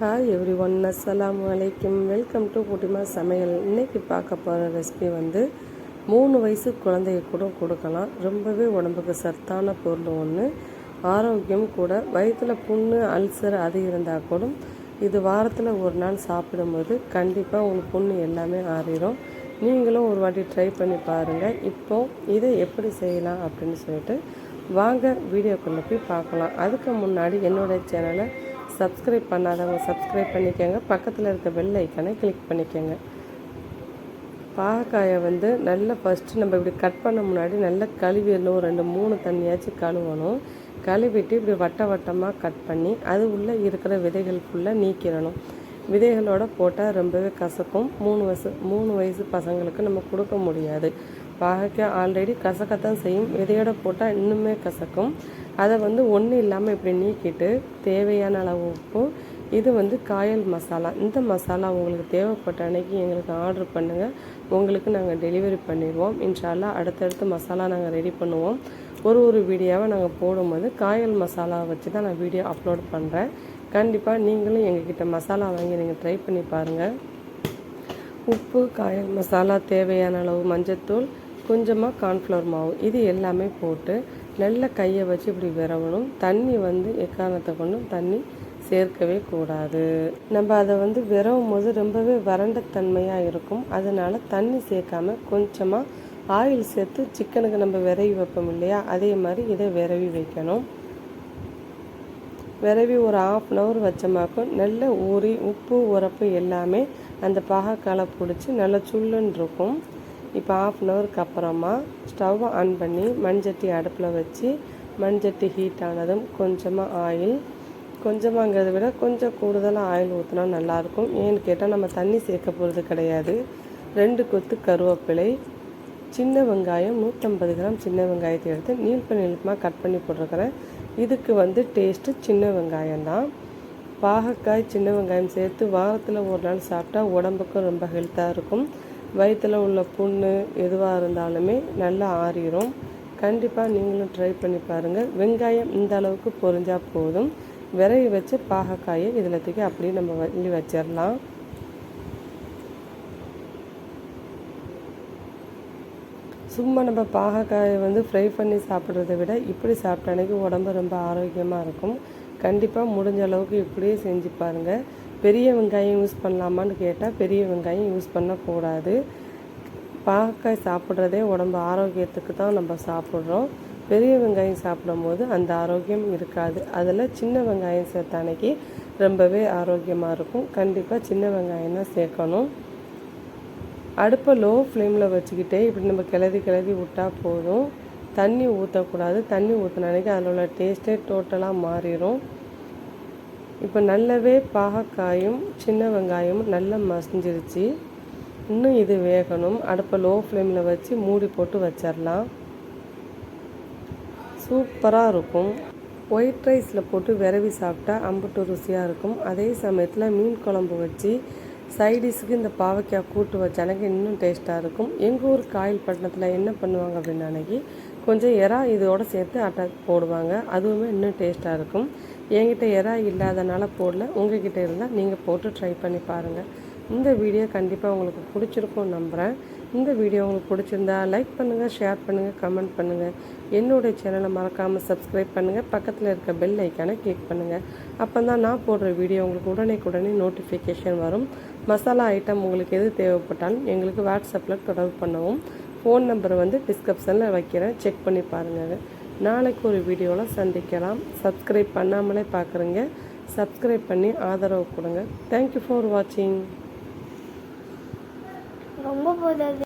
Hi every one அஸ்லாம் வலைக்கம் welcome to குட்டிமா சமையல் இன்றைக்கி பார்க்க போகிற ரெசிபி வந்து மூணு வயசு குழந்தைய கூட கொடுக்கலாம். ரொம்பவே உடம்புக்கு சத்தான பொருள் ஒன்று ஆரோக்கியம் கூட. வயிற்றில் புண்ணு அல்சர் அது இருந்தால் கூட இது வாரத்தில் ஒரு நாள் சாப்பிடும்போது கண்டிப்பாக உங்களுக்கு புண்ணு எல்லாமே ஆறிடும் நீங்களும் ஒரு வாட்டி ட்ரை பண்ணி பாருங்கள் இப்போ இதை எப்படி செய்யலாம் அப்படின்னு சொல்லிட்டு வாங்க வீடியோக்குள்ளே போய் பார்க்கலாம். அதுக்கு முன்னாடி என்னோடய சேனலை சப்ஸ்கிரைப் பண்ணாதவங்க சப்ஸ்கிரைப் பண்ணிக்கோங்க. பக்கத்தில் இருக்க பெல் ஐக்கானை கிளிக் பண்ணிக்கோங்க. பாகக்காயை வந்து நல்லா ஃபஸ்ட்டு நம்ம இப்படி கட் பண்ண முன்னாடி நல்லா கழுவிடணும் ரெண்டு மூணு தண்ணியாச்சும் கழுவணும். கழுவிட்டு இப்படி வட்ட வட்டமாக கட் பண்ணி அது உள்ளே இருக்கிற விதைகள் ஃபுல்லாக நீக்கிடணும். விதைகளோட போட்டால் ரொம்பவே கசக்கும். மூணு வயசு மூணு வயசு பசங்களுக்கு நம்ம கொடுக்க முடியாது. பாகக்காய் ஆல்ரெடி கசக்கத்தான் செய்யும். விதையோட போட்டால் இன்னுமே கசக்கும். அதை வந்து ஒன்றும் இல்லாமல் இப்படி நீக்கிட்டு தேவையான அளவு உப்பு இது வந்து காயல் மசாலா. இந்த மசாலா உங்களுக்கு தேவைப்பட்ட அன்னைக்கு எங்களுக்கு ஆர்டர் பண்ணுங்கள் உங்களுக்கு நாங்கள் டெலிவரி பண்ணிடுவோம். இன்ஷால்லா அடுத்தடுத்து மசாலா நாங்கள் ரெடி பண்ணுவோம். ஒரு ஒரு வீடியோவை நாங்கள் போடும்போது காயல் மசாலா வச்சு தான் நான் வீடியோ அப்லோட் பண்ணுறேன் கண்டிப்பாக நீங்களும் எங்ககிட்ட மசாலா வாங்கி நீங்கள் ட்ரை பண்ணி பாருங்கள் உப்பு காய மசாலா தேவையான அளவு மஞ்சத்தூள் கொஞ்சமாக கார்ன்ஃப்ளவர் மாவு இது எல்லாமே போட்டு நல்ல கையை வச்சு இப்படி விரவணும். தண்ணி வந்து எக்காரணத்தை கொண்டும் தண்ணி சேர்க்கவே கூடாது. நம்ம அதை வந்து விரவும் போது ரொம்பவே வறண்ட தன்மையாக இருக்கும். அதனால் தண்ணி சேர்க்காம கொஞ்சமாக ஆயில் சேர்த்து சிக்கனுக்கு நம்ம விரவி வைப்போம் இல்லையா? அதே மாதிரி இதை விரவி வைக்கணும். விரவி ஒரு ஆஃப் அன் ஹவர் வச்சமாக்கும் நல்ல ஊறி உப்பு உரப்பு எல்லாமே அந்த பாகக்காலை பிடிச்சி நல்லா சுள்ளுன்னு இருக்கும். இப்போ ஆஃப் அன் ஹவருக்கு அப்புறமா ஸ்டவ் ஆன் பண்ணி மண்சட்டி அடுப்பில் வச்சு மண்சட்டி ஹீட் ஆனதும் கொஞ்சமாக ஆயில் கொஞ்சமாங்கிறத விட கொஞ்சம் கூடுதலாக ஆயில் ஊற்றினா நல்லாயிருக்கும் ஏன்னு கேட்டால் நம்ம தண்ணி சேர்க்க போகிறது கிடையாது. ரெண்டு கொத்து கருவேப்பிலை சின்ன வெங்காயம் நூற்றம்பது கிராம் சின்ன வெங்காயத்தை எடுத்து நீள்ப நீளமாக கட் பண்ணி போட்டிருக்கிறேன். இதுக்கு வந்து டேஸ்ட்டு சின்ன வெங்காயம் தான் பாகக்காய் சின்ன வெங்காயம் சேர்த்து வாரத்தில் ஒரு நாள் சாப்பிட்டா உடம்புக்கும் ரொம்ப ஹெல்த்தாக இருக்கும். வயிற்றில் உள்ள புண்ணு எதுவாக இருந்தாலுமே நல்லா ஆறிடும் கண்டிப்பாக நீங்களும் ட்ரை பண்ணி பாருங்கள் வெங்காயம் இந்த அளவுக்கு பொரிஞ்சால் போதும். விரைய வச்சு பாகக்காயை இதில் தூக்கி அப்படியே நம்ம வள்ளி வச்சிடலாம் சும்மா நம்ம பாகக்காயை வந்து ஃப்ரை பண்ணி சாப்பிட்றத விட இப்படி சாப்பிட்ட அன்றைக்கி உடம்பு ரொம்ப ஆரோக்கியமாக இருக்கும். கண்டிப்பாக முடிஞ்ச அளவுக்கு இப்படியே செஞ்சு பாருங்கள் பெரிய வெங்காயம் யூஸ் பண்ணலாமான்னு கேட்டால் பெரிய வெங்காயம் யூஸ் பண்ணக்கூடாது. பாகக்காய் சாப்பிட்றதே உடம்பு ஆரோக்கியத்துக்கு தான் நம்ம சாப்பிட்றோம். பெரிய வெங்காயம் சாப்பிடும்போது அந்த ஆரோக்கியம் இருக்காது. அதில் சின்ன வெங்காயம் சேர்த்த அன்னைக்கு ரொம்பவே ஆரோக்கியமாக இருக்கும். கண்டிப்பாக சின்ன வெங்காயம் தான் சேர்க்கணும். அடுப்பை லோ ஃப்ளேமில் வச்சுக்கிட்டே இப்படி நம்ம கிளறி கிளறி விட்டால் போதும். தண்ணி ஊற்றக்கூடாது தண்ணி ஊற்றின அதில் உள்ள டேஸ்ட்டே டோட்டலாக மாறிடும் இப்போ நல்லாவே பாகக்காயும் சின்ன வெங்காயமும் நல்லா மசிஞ்சிருச்சு. இன்னும் இது வேகணும். அடுப்பை லோ ஃப்ளேமில் வச்சு மூடி போட்டு வச்சிடலாம் சூப்பராக இருக்கும். ஒயிட் ரைஸில் போட்டு விரவி சாப்பிட்டா அம்புட்டு ருசியாக இருக்கும். அதே சமயத்தில் மீன் குழம்பு வச்சு சைடிஷுக்கு இந்த பாவக்காய் கூட்டு வச்ச இன்னும் டேஸ்ட்டாக இருக்கும். எங்கள் ஊர் காயில் பட்டணத்தில் என்ன பண்ணுவாங்க அப்படின்னு அன்னைக்கு கொஞ்சம் எறா இதோடு சேர்த்து அட்டை போடுவாங்க. அதுவுமே இன்னும் டேஸ்ட்டாக இருக்கும். என்கிட்ட எறா இல்லாதனால போடல. உங்ககிட்ட இருந்தால் நீங்கள் போட்டு ட்ரை பண்ணி பாருங்கள் இந்த வீடியோ கண்டிப்பாக உங்களுக்கு பிடிச்சிருக்கும் நம்புகிறேன் இந்த வீடியோ உங்களுக்கு பிடிச்சிருந்தா லைக் பண்ணுங்கள் ஷேர் பண்ணுங்கள் கமெண்ட் பண்ணுங்கள் என்னுடைய சேனலை மறக்காமல் சப்ஸ்கிரைப் பண்ணுங்கள் பக்கத்தில் இருக்க பெல் ஐக்கானை கிளிக் பண்ணுங்கள் அப்போ தான் நான் போடுற வீடியோ உங்களுக்கு உடனே நோட்டிஃபிகேஷன் வரும். மசாலா ஐட்டம் உங்களுக்கு எது தேவைப்பட்டாலும் எங்களுக்கு வாட்ஸ்அப்பில் தொடர்பு பண்ணவும். ஃபோன் நம்பர் வந்து டிஸ்கிரிப்ஷனில் வைக்கிறேன். செக் பண்ணி பாருங்கள் நாளைக்கு ஒரு வீடியோவில் சந்திக்கலாம். சப்ஸ்கிரைப் பண்ணாமலே பார்க்குறீங்க சப்ஸ்கிரைப் பண்ணி ஆதரவு கொடுங்க. தேங்க்யூ ஃபார் வாட்சிங் ரொம்ப போதாது.